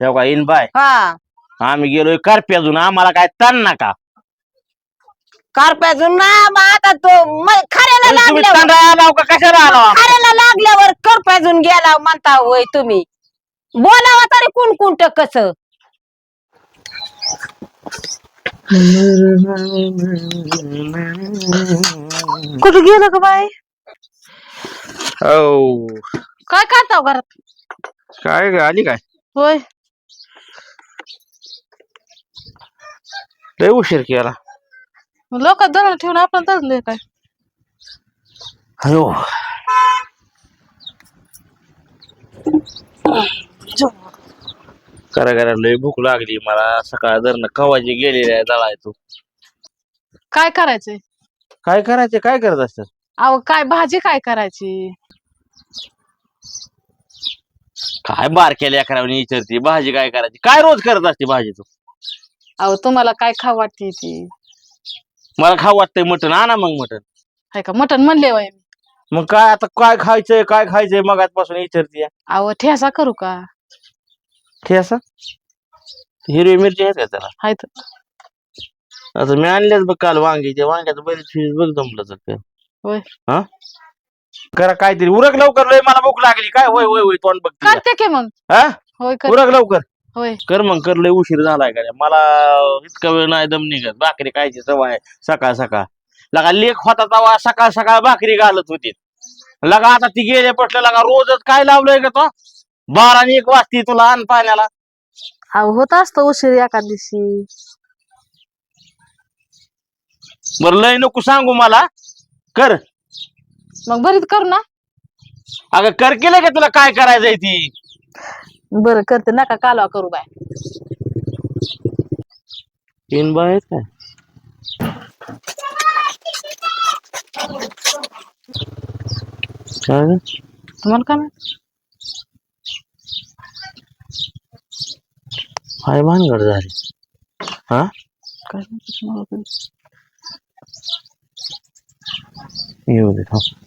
तेव्हा in by. हा. आम्ही गेलोय करप्याजून. आम्हाला काय ताण नका. कारप्याजून ना मग आता तो म- खऱ्याला तुम्ही लागल्यावर तांदळा आला का? कशाला आला? खऱ्याला लागल्यावर करप्याजून गेला म्हणता होय तुम्ही. बोलावा तरी कोण कोणत कस? कुठे गेलं का हो काय करताव घरात? काय ग आली काय? होय. लय उशीर केला. लोक दळण ठेवून आपण दळले काय? अयो करा करा लय भूक लागली मला. सकाळ धरणं कवाची गेलेली आहे दळायचो काय करायचंय? काय करायचे काय करत असतात? अहो काय भाजी काय करायची? काय बारक्या लेकरावनी विचारते भाजी काय करायची? काय रोज करत असते भाजी तू? अहो तुम्हाला काय खाऊ वाटते ती? मला खाऊ वाटतंय मटण. आणा मग मटण. हाय का? मटण म्हणले वय मी. मग काय आता काय खायचंय काय खायचंय मगाचपासून विचारते अहो ठेसा करू का? ठेसा? हिरवी मिरची आहेत का त्याला? हाय तर. आता मी आणल्याच बघ काल वांग्याचे वांग्याचं बरीच फीस बघ जमलं तर काय. होय. हा? करा काहीतरी. उरक लवकर लय मला भूक लागली. काय? होय होय होय तोंड बघ. करते की मग. हा? होय कर उरक लवकर. होय. कर मग कर. लय उशीर झालाय का मला इतका वेळ नाही दम निघत. भाकरी खायची सवय आहे. सकाळ सकाळ. लगा लेख होता तवा सकाळ सकाळ भाकरी घालत होती. लगा आता ती गेले पटलं लगा रोजच काय लावलंय का तो? बारा आणि एक वाजती तुला आण पाण्याला. अहो होत असतं उशीर एका दिवशी. बरं लय नको सांगू मला. कर. मग बरीच करू ना. अगं कर केलं का तुला? काय करायचंय ती? बरं करते नका कालवा करू बाय तीन बाय आहेत काय काय ग? तुम्हाला काय माहित? काय भानगड झाली हा काय माहित तुम्हाला काय? येऊ दे थांब.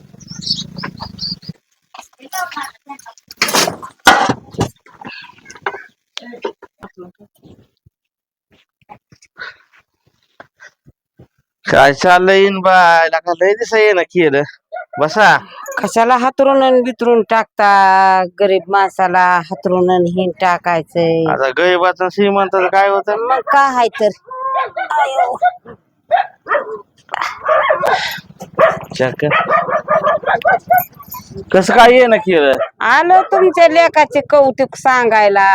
काय चाललंय इन बाय लका लय दिसा ये ना केलं. बसा. कशाला हातरून बितरून टाकता? गरीब माणसाला हातरून हिन टाकायचंय. आता गरीबाचं श्रीमंताचं काय होतं? मग काय आहे तर? आयो. चक कसं काय ये ना केलं? आलो तुमच्या लेखाचे कौतुक सांगायला.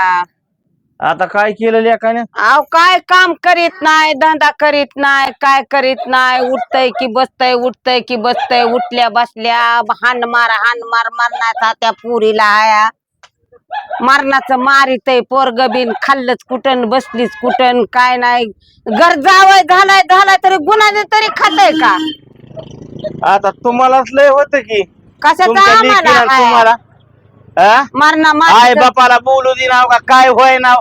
आता काय केलं लेकाने? अहो काय काम करीत नाही धंदा करीत नाही काय करीत नाही उठतय की बसतय उठतय की बसतय उठल्या बसल्या हान मार हान मार मरणाचा त्या पुरीला आया. मरणाचं मारितय पोरग बिन खाल्लंच कुठन बसलीच कुठन काय नाही. घर जावय झालाय झालाय तरी गुन्हा तरी खातय का? आता तुम्हालाच लय होत की. कशाचा तुमच्या आम्हाला लेकीला हाय? तुम्हाला हा? मरणा आई मार बापाला बोलू दे नाव का? काय होय नाव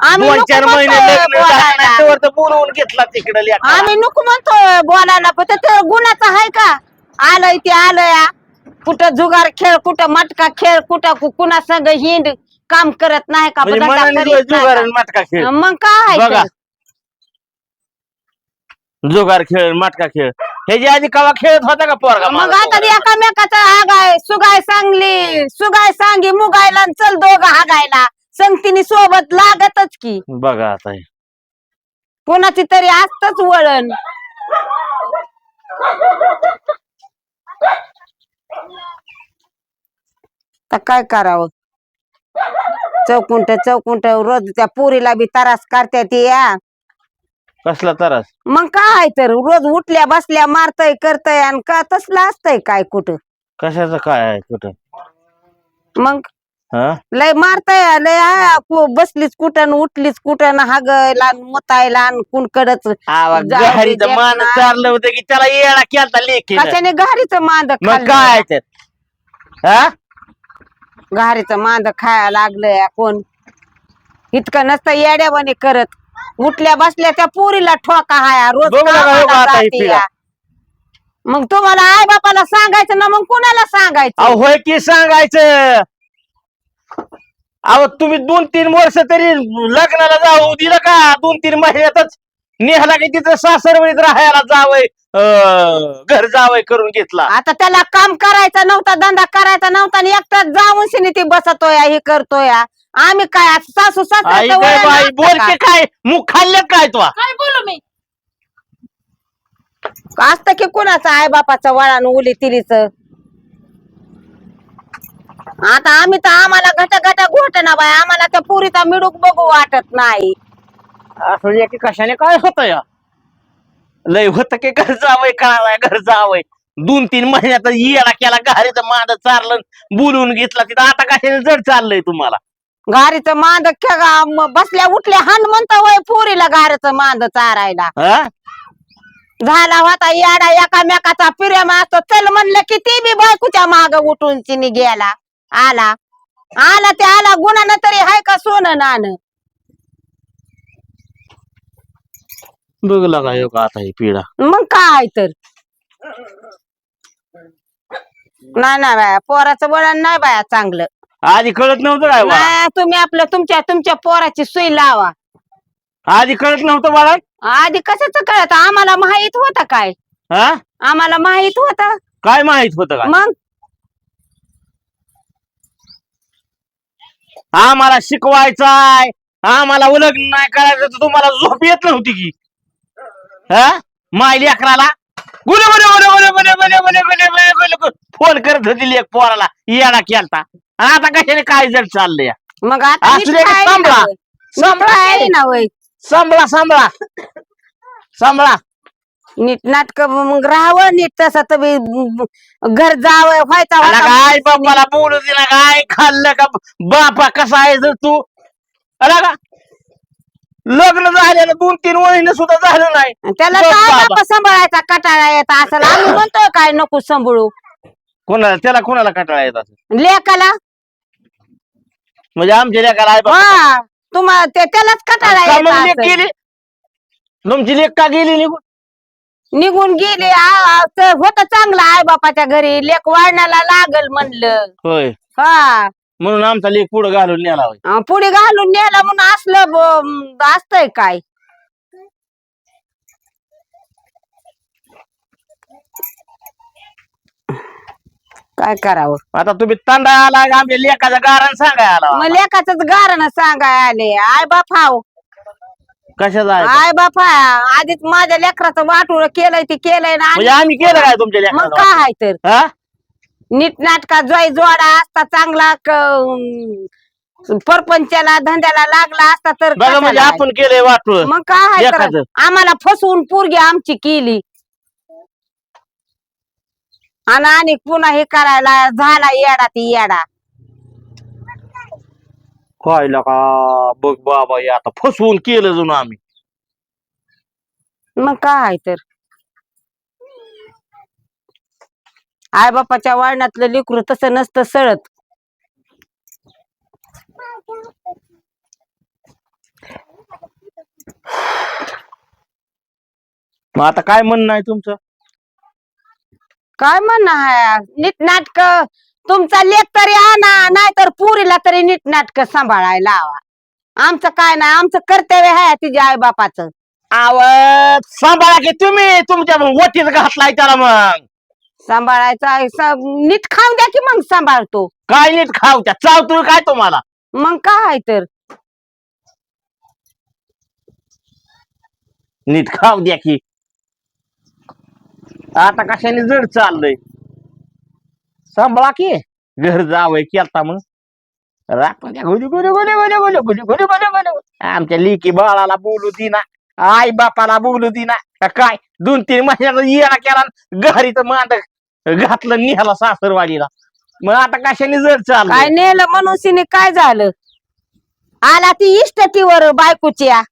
आम्ही दोन नको चार महिने म्हणतोय लग्न बोलायला. झाल्यानंतर तर बोलवून घेतला तिकडे लेकराला. आम्ही नको म्हणतोय बोलायला पण ते गुन्हाचं आहे का आलंय ते आलंय कुठं जुगार खेळ कुठं मटका खेळ कुठं कु- कुणा संग हिंड काम करत नाही का म्हणजे धंदा मनाने करीत नाही जुगार का? आणि मटका खेळ मग काय आहे बघा तर? जुगार खेळ मटका खेळ ह्याची आधी कवा खेळत होता का पोरगा मग माझा आता पोरगा? एकामेकाचा हागाय सुगाय सांगली सुगाय सांगी मुगायला आणि चल दोघं हागायला संगतीने सोबत लागतच की. बघा आता हे. कोणाची तरी असतच वळण. तर काय करावं? चौकुंट चौकुंट रोज त्या पुरीला बी तरास करत्यात या कसला त्रास? मग काय तर रोज उठल्या बसल्या मारतय करतय आणि का तसलं असतंय काय कुठं? कशाचं काय आहे कुठं? मग? हा? लय मारताय लय कु- बसलीच कुठं न उठलीच कुठं न हागायला न मुतायला न कुणकडच घरीचं मान. चाललं होतं की त्याला येडा केलता लेखी कशाने घारीचं मांद मग काय हा? घारीचं मांद खायला लागलंय कोण? इतकं नसतं येड्यावाने करत. उठल्या बसल्या त्या पुरीला ठोका हाया. रोज बघू नका, कामाला हो का आता ही जाते पिढा. या. मग तुम्हाला आई बापाला सांगायचं ना मग कुणाला सांगायचं? अहो होय की सांगायचं? अहो तुम्ही दोन तीन वर्ष तरी लग्नाला जाऊ दिलं का? दोन तीन महिन्यातच निघाला की तिथं सासरवडीत राहायला जावय घर जावय करून घेतला. आता त्याला काम करायचं नव्हता धंदा करायचा नव्हता आणि एकटाच जाऊन शिनी ती बसतोय हे करतोय. आम्ही काय आता सासू आई सासऱ्याचं काय वळण बाई असतं बोल का? की काय? मुख खाल्लं काय तो? काय बोलू मी? असतं की कुणाचं आई बापाचं वळण उली तिलीच? आता आम्ही तर आम्हाला घट घट घोट ना बाय आम्हाला त्या पुरीचा मिडूक बघू वाटत नाही. असं एक कशाने काय होत या लय होत की घर जावय कळालाय घर जावय. दोन तीन महिन्यात येला केला घारीच मांड चारलं बोलवून घेतला तिथं आता कशाने जड चाललंय तुम्हाला? गाडीचं मांद ख्या गा- म- बसल्या उठल्या हान म्हणता वय पुरीला गाडीचं मांद चारायला. हा? झाला होता याडा एकामेकाचा प्रेम असतो. चल म्हणलं की ती बी बायकोच्या माग उठून चिनी गेला. आला. आला ते आला. गुणानं तरी हाय का सोनं नान बघ लागा यो का आता ही पिढा? मग काय तर? नाही ना बाया. पोराचं वळण नाही बाया चांगलं. आधी कळत नव्हतं काय बा नाही तुम्ही आपलं तुमच्या तुमच्या पोराची सुई लावा. आधी कळत नव्हतं बाळा? आधी कशाच कळत? आम्हाला माहीत होत काय? हा? आम्हाला माहीत होत. काय माहीत होतं का मग? आम्हाला शिकवायचाय आम्हाला उलग नाही करायचं तर तुम्हाला झोप येत नव्हती की हा माय लेकराला गुले गुले गुले गुले गुले गुले गुले गुले गुले गुले गुले फोन करत होती लेक पोराला येडा केलता आणि आता कशाने काय जड चाललंय मग आता असू दे की सांभाळा. सांभाळा सांभाळा सांभाळा नीट नाटक मग राहावं नीट तसं तुम्ही घर जावं व्हायचा आला होता. काय बाप्पाला बोलू दिला काय खाल्लं का बापा कसा आहे जर तू अला का लग्न झालेलं दोन तीन महिने सुद्धा झालं नाही त्याला बघ काय बाबा. बापा सांभाळायचा कटाळा येत असेल आम्ही म्हणतोय काय नको सांभाळू कोणाला त्याला कोणाला कंटाळा येत असं लेकाला म्हणजे आमच्या लेकाला बाबा. हा तुम्हाला त्यालाच कटाळा येत असेल. गेली तुमची लेक का गेली निघून निघून गेले होत चांगलं आई बापाच्या घरी. लेक वाढण्याला लागल म्हणलं. होय. हा. म्हणून आमचा लेक पुढे घालून नेला होय. अं, पुढे घालून नेला म्हणून असलं ब- असतंय काय. काय करावं? आता तुम्ही तांडा आला आमच्या लेकाचा गारण सांगाय आला? मग लेखाच गारण सांगाय आले. आय बाप हाव. कशाचा? आय बाप. आधीच माझ्या लेकराचं वाटूळ केलंय ते केलंय ना म्हणजे आम्ही केलं काय तुमच्या मग काय आहे तर हा नीट नाटका जोय जोडा असता चांगला क- परपंचाला धंद्याला लागला असता तर बघा म्हणजे कशाला? आपण केलंय वाटू मग काय तर? आम्हाला फसवून पोरगी आमची केली आणि आणि पुन्हा हे करायला झाला येडा ती येडा काय का? बघ बाबा हे आता फसवून केलं जणू आम्ही. मग काय तर? आई बापाच्या वळणातलं लेकरू तसं नसतं सळत. मग आता काय म्हणणं आहे तुमचं? काय म्हणणं आहे? नीट नाटक. तुमचा लेख तरी आणा नाहीतर पुरीला तरी नीट नाटक सांभाळायला लावा. आमचं काय नाही आमचं कर्तव्य आहे तिच्या आई बापाचं आवत सांभाळा की तुम्ही तुमच्या वटीत घातलाय त्याला मग. सांभाळायचं आहे, स- नीट खाऊन द्या की मग सांभाळतो. काय नीट खाऊ त्या चावतोय काय तुम्हाला? मग काय आहे तर. नीट खाऊ द्या की. आता कशाने जड चाललंय? सांभाळा की घर जावय की आता मग आमच्या लेकी बाळाला बोलू दिना आई बापाला बोलू दिना काय दोन तीन महिन्याचा येणा केला घरी तर मांड घातलं निहाला सासरवाडीला मग आता कशाने जर चाल काय नेलं मनुष्यने काय झालं आला ती इष्टतीवर बायकोच्या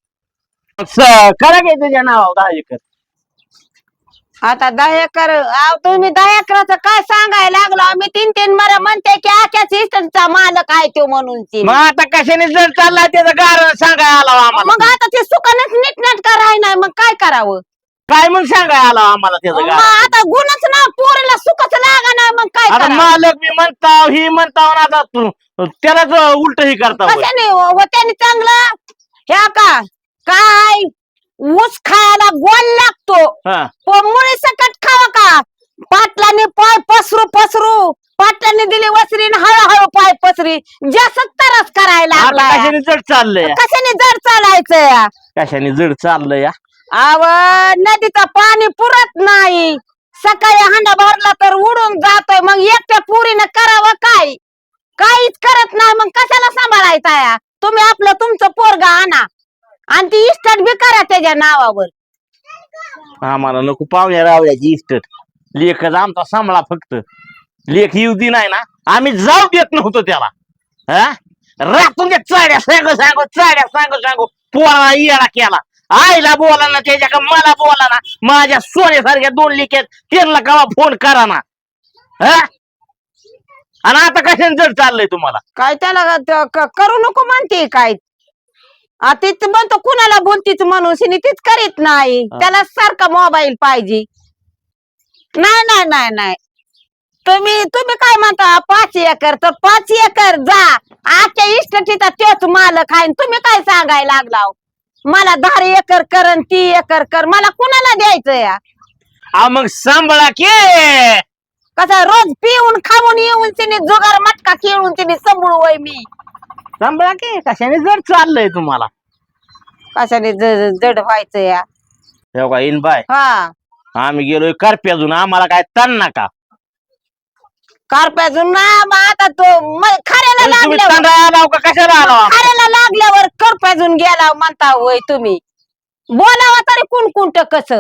खरं घे तुझ्या नाव दहा एकर आता दहा एकर आव तुम्ही दहा एकराचं काय सांगायला लागलो? आम्ही तीन तीन मरा म्हणते की आख्याच इष्टचा मालक आहे तो म्हणून ती मग आता कशाने जड चाललाय त्याचं कारण सांगाय आला आम्हाला. मग आता ते नाटका राही नाही मग काय करावं? काय मग सांगाय आला आम्हाला त्याचं मग? आता गुणच ना पोरीला सुखच लागा नाही मग काय आता मालक मी म्हणताव ही म्हणताव आणि आता तू त्यालाच उलट ही करता होय. कशाने? होत्याने चांगलं? ह्या का? काय? ऊस खायला गोल लागतो. हा. पण मुळे सकट खावा का? पाटलाने पाय पसरू पसरू. पाटलाने दिली वसरीन हळूहळू पाय पसरी. जास्त तरच करायला आता कशाने जड चाललंय? कशाने जड चालायचं? या कशाने जड चाललंय? या अव नदीचं पाणी पुरत नाही. सकाळी हांडा भरला तर उडून जातोय. मग एकट्या पुरीनं करावं काय? काहीच करत नाही. मग कशाला सांभाळायचा या? तुम्ही आपलं तुमचं पोरगा आणा. आणि ती इस्टेट बी करा त्याच्या नावावर. आम्हाला नको पाहुण्या रावल्याची इस्टेट. लेखच आमचा सांभाळा फक्त. लेख येऊ दे नाही ना. आम्ही जाऊ देत नव्हतो त्याला. हा? रातून त्या चाड्या सांगू सांगू चाड्या सांगू सांगू. पोराला येडा केला. आईला बोला ना त्याच्या का मला बोला ना. माझ्या सोन्यासारख्या दोन लेख आहेत त्यांना कवा फोन करा ना. हा? आणि आता कशाने जड चाललंय तुम्हाला? काय त्याला त- क- करू नको म्हणते काय. आ, तीच म्हणतो कुणाला बोलतीच म्हणून शिनी तीच करीत नाही. हा. त्याला सारखा मोबाईल पाहिजे. नाही नाही नाही नाही. तुम्ही तुम्ही काय म्हणता पाच एकर तर पाच एकर जा. आजच्या इष्टटीचा तोच मालक आहे आणि तुम्ही काय सांगायला लागला मला दहा एकर कर आणि ती एकर कर. मला कुणाला द्यायचं या? आ मग सांभाळा के. कसा रोज पिऊन खाऊन येऊन तिने जुगार मटका खेळून तिने संभळू वय मी. सांभाळा के कशाने जड चाललंय तुम्हाला? कशाने ज- जड व्हायचं या? हे बघा इन बाय. हा. आम्ही गेलोय करप्याजून आम्हाला काय ताण नका. कारप्याजून ना मग आता तो म- खाऱ्याला तुम्ही लागल्यावर आलाव का कशाला आलाव खाऱ्याला लागल्यावर करप्याजून गेला म्हणता होय तुम्ही. बोलावा तरी कुण कुंट कस?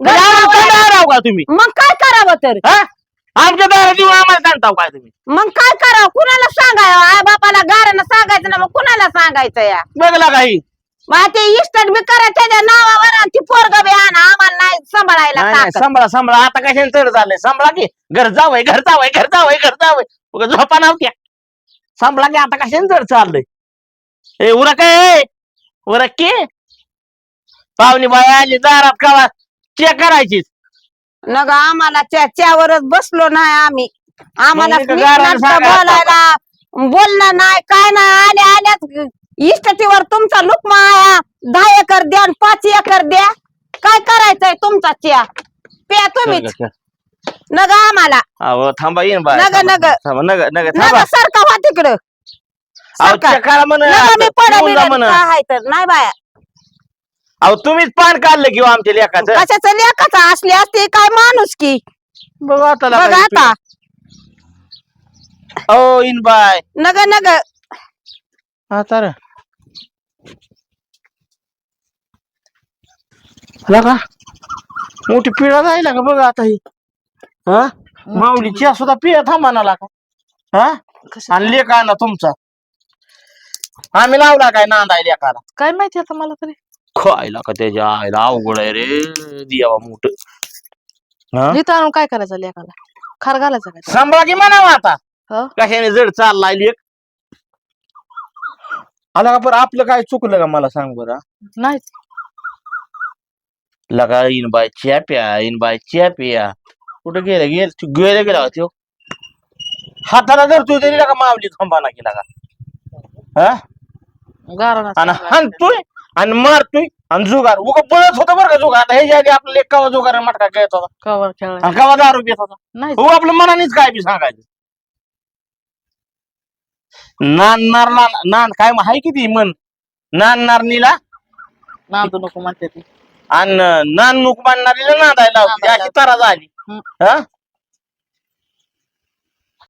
आलाव का तुम्ही? मग काय करावं तर? हा? आमच्या दारात येऊन आम्हाला ताणताव काय तुम्ही. मग काय करावं? कुणाला सांगावं? गाऱ्यानं सांगायचं ना मग कुणाला सांगायचं या? बघला काही. मग ते इस्टेट बी करा त्याच्या नावावर आणि ती पोरग बी आणा आम्हाला नाही सांभाळायला नाही नाही ताकद. सांभाळा सांभाळा. आता कशाने चढ झालंय सांभाळा की. घर जावय घर जावय घर जावय घर जावय. उगा झोपा नव्हत्या. सांभाळा की आता कशाने चढ चाललंय? ए उरा काय उरा के. पाहुणी बाई आली दारात काळा चेक करायचीच. नग आम्हाला त्या त्यावरच बसलो नाही आम्ही. आम्हाला मग नीट नाटकं. बोलायला बोलणं नाही काय नाही आल्या आल्याच इष्टतीवर तुमचा लुकमा आया दहा एकर द्या आणि पाच एकर द्या. काय करायचंय तुमचा च्या? प्या तुम्हीच. नग आम्हाला. अहो थांबा येईन नग, नग. थांबा नग नग नग थांबा. सारखा व्हा तिकडं. अहो सारखा. चेक करा म्हण नग मी म्हण. काय तर नाही बाया. अहो तुम्हीच पान काढलं किंवा आमच्या लेखाचं कशाचं लेखाचा असली असते काय माणूस की? बघ आता बघ लगा आता. ओ इन बाय. नग नग. आता रे लगा मोठी पिढा जायला का बघ आता ही? हा? माऊलीची सुद्धा पिया थांबा का? हा? आणि लेख ना तुमचा. आम्ही लावला काय नांदाय लेखाला काय माहिती आता मला तरी? खायला का त्याच्या आईला अवघड आहे रे दियावा मोठ. हा? इथं आणून काय करायचं लेखाला? खार घालायचं काय? सांभाळा की म्हणावं आता. हो. कशाने जड चाललाय लेख. आला का बरं आपलं काय चुकलं का मला सांग बरं? नाही लगा इन बाय चॅप्या इन बाय चॅप्या. कुठं गेला? गेल गेला गेला तो हाताला धरतोय तरी लगा मावली थांबाना की? लगा हा गाराना आणि हाणतोय आणि मारतोय आणि जुगार. उगा पळत होता बरं का जुगार. आता ह्याच्या आधी आपलं एक कवा जुगार मटका घेत होता. कवर खेळायला आणि कवा दारू घेत होता. नाही हो आपलं मनानेच काय बी सांगायचं. नांदणार नान काय हाय किती मन? नांदणारणीला नांदू नको म्हणते ती. आणि नान नुक बांधणारीला नांदायला नांदायला अशी तरा झाली. हा?